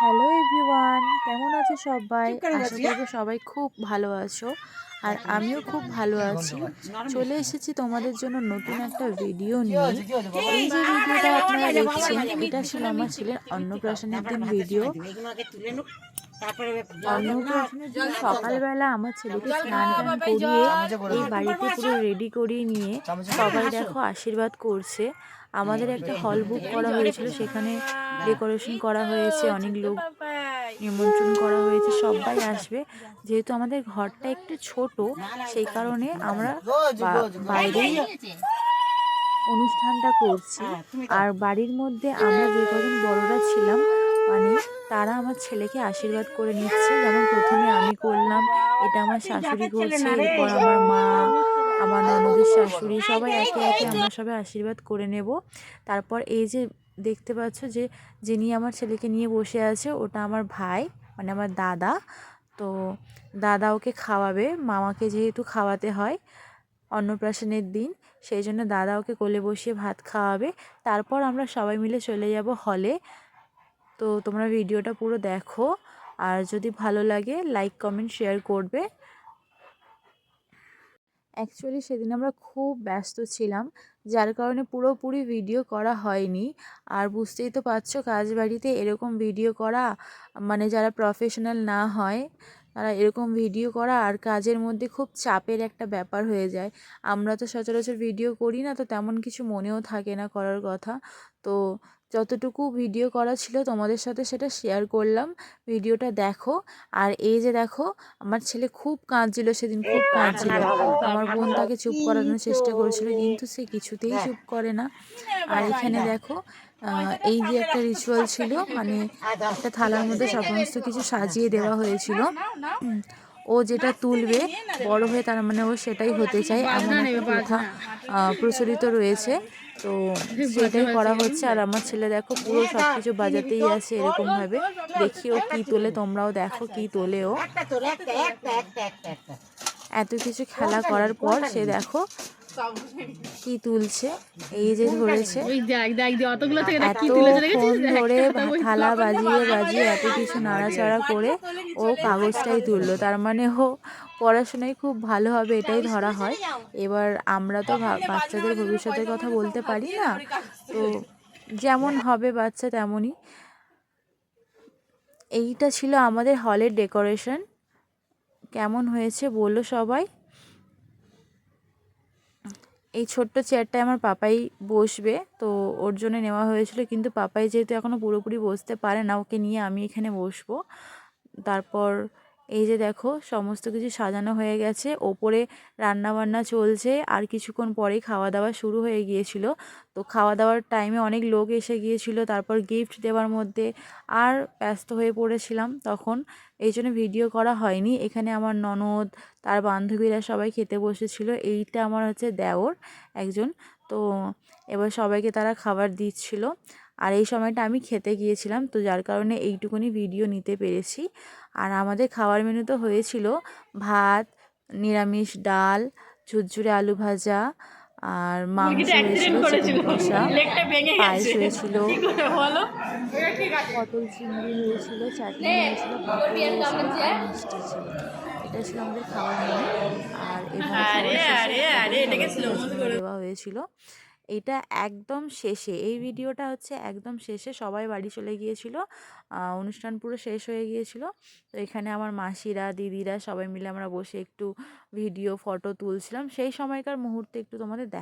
Hello everyone কেমন আছো সবাই আশা করব সবাই খুব ভালো আছো আর আমিও খুব ভালো আছি চলে এসেছি তোমাদের জন্য নতুন একটা ভিডিও নিয়ে এই যে ভিডিওটা আপনারা দেখছেন এটা ছিল আমার ছেলের অন্নপ্রাশনের দিন ভিডিও সকালবেলা আমার ছেলেকে স্নান টান করিয়ে এই বাড়িতে পুরো রেডি করিয়ে নিয়ে সবাই দেখো আশীর্বাদ করছে। আমাদের একটা হল বুক করা হয়েছিল সেখানে ডেকোরেশন করা হয়েছে অনেক লোক নিমন্ত্রণ করা হয়েছে সবাই আসবে। যেহেতু আমাদের ঘরটা একটু ছোট সেই কারণে আমরা বাইরেই অনুষ্ঠানটা করছি। আর বাড়ির মধ্যে আমরা যে কজন বড়রা ছিলাম মানে তারা আমার ছেলেকে আশীর্বাদ করে নিচ্ছে। যেমন প্রথমে আমি করলাম এটা আমার শাশুড়ি করছে এরপর আমার মা আমার ননদের শাশুড়ি সবাই একে একে আমরা সবাই আশীর্বাদ করে নেব। তারপর এই যে দেখতে পাচ্ছ যে যিনি আমার ছেলেকে নিয়ে বসে আছে ওটা আমার ভাই মানে আমার দাদা। তো দাদা ওকে খাওয়াবে মামাকে যেহেতু খাওয়াতে হয় অন্নপ্রাশনের দিন সেই জন্য দাদা ওকে কোলে বসিয়ে ভাত খাওয়াবে। তারপর আমরা সবাই মিলে চলে যাব হলে। তো তোমরা ভিডিওটা পুরো দেখো। আর যদি ভালো লাগে লাইক কমেন্ট শেয়ার করবে। অ্যাকচুয়ালি সেদিন আমরা খুব ব্যস্ত ছিলাম, যার কারণে পুরোপুরি ভিডিও করা হয়নি। আর বুঝতেই তো পারছ কাজ বাড়িতে এরকম ভিডিও করা মানে যারা প্রফেশনাল না হয়, তারা এরকম ভিডিও করা আর কাজের মধ্যে খুব চাপের একটা ব্যাপার হয়ে যায়। আমরা তো সচরাচর ভিডিও করি না, তো তেমন কিছু মনেও থাকে না করার কথা। তো যতটুকু ভিডিও করা ছিল তোমাদের সাথে সেটা শেয়ার করলাম। ভিডিওটা দেখো। আর এই যে দেখো, আমার ছেলে খুব কাঁদছিল সেদিন, খুব কাঁদছিল। আমার বোন তাকে চুপ করানোর চেষ্টা করেছিল, কিন্তু সে কিছুতেই চুপ করে না। আর এখানে দেখো এই যে একটা রিচুয়াল ছিল মানে একটা থালার মধ্যে সমস্ত কিছু সাজিয়ে দেওয়া হয়েছিল। ও যেটা তুলবে বড় হয়ে তার মানে ও সেটাই হতে চায় এমন একটা প্রথা প্রচলিত রয়েছে। তো সেটাই করা হচ্ছে। আর আমার ছেলে দেখো পুরো সব কিছু বাজাতেই আছে এরকমভাবে। দেখি ও কী তোলে তোমরাও দেখো কি তোলে ও। এত কিছু খেলা করার পর সে দেখো কি তুলছে? এই যে ধরেছে। এত ধরে থালা বাজিয়ে বাজিয়ে এত কিছু নাড়াচাড়া করে ও কাগজটাই তুললো। তার মানে ও পড়াশোনায় খুব ভালো হবে এটাই ধরা হয়। এবার আমরা তো বাচ্চাদের ভবিষ্যতের কথা বলতে পারি না। তো যেমন হবে বাচ্চা তেমনই। এইটা ছিল আমাদের হলের ডেকোরেশন। কেমন হয়েছে বলল সবাই। এই ছোট্ট চেয়ারটায় আমার পাপাই বসবে। তো ওর জন্য নেওয়া হয়েছিল, কিন্তু পাপাই যেহেতু এখনও পুরোপুরি বসতে পারে না, ওকে নিয়ে আমি এখানে বসবো। তারপর এই যে দেখো, সমস্ত কিছু সাজানো হয়ে গেছে। ওপরে রান্না বান্না চলছে, আর কিছুক্ষণ পরেই খাওয়া দাওয়া শুরু হয়ে গিয়েছিল। তো খাওয়া দাওয়ার টাইমে অনেক লোক এসে গিয়েছিল, তারপর গিফট দেওয়ার মধ্যে আর ব্যস্ত হয়ে পড়েছিলাম তখন। এই জন্য ভিডিও করা হয়নি। এখানে আমার ননদ, তার বান্ধবীরা সবাই খেতে বসেছিল। এইটা আমার হচ্ছে দেওর একজন। তো এবার সবাইকে তারা খাবার দিচ্ছিল। আর এই সময়টা আমি খেতে গিয়েছিলাম তো যার কারণে এইটুকুনি ভিডিও নিতে পেরেছি। আর আমাদের খাওয়ার মেনু তো হয়েছিল ভাত নিরামিষ ডাল ঝুরঝুরে আলু ভাজা আর মাংস হয়েছিল কষা পায়েস হয়েছিল। পটল চিংড়ি হয়েছিল চাটনি হয়েছিল পাঁপড় মিষ্টি ছিল। এটা ছিল আমাদের খাওয়ার মেনু আরে দেওয়া হয়েছিল। এটা একদম শেষে। এই ভিডিওটা হচ্ছে একদম শেষে। সবাই বাড়ি চলে গিয়েছিল। অনুষ্ঠান পুরো শেষ হয়ে গিয়েছিল। তো এখানে আমার মাসিরা, দিদিরা সবাই মিলে আমরা বসে একটু ভিডিও, ফটো তুলছিলাম। সেই সময়কার মুহূর্তে একটু তোমাদের দেখ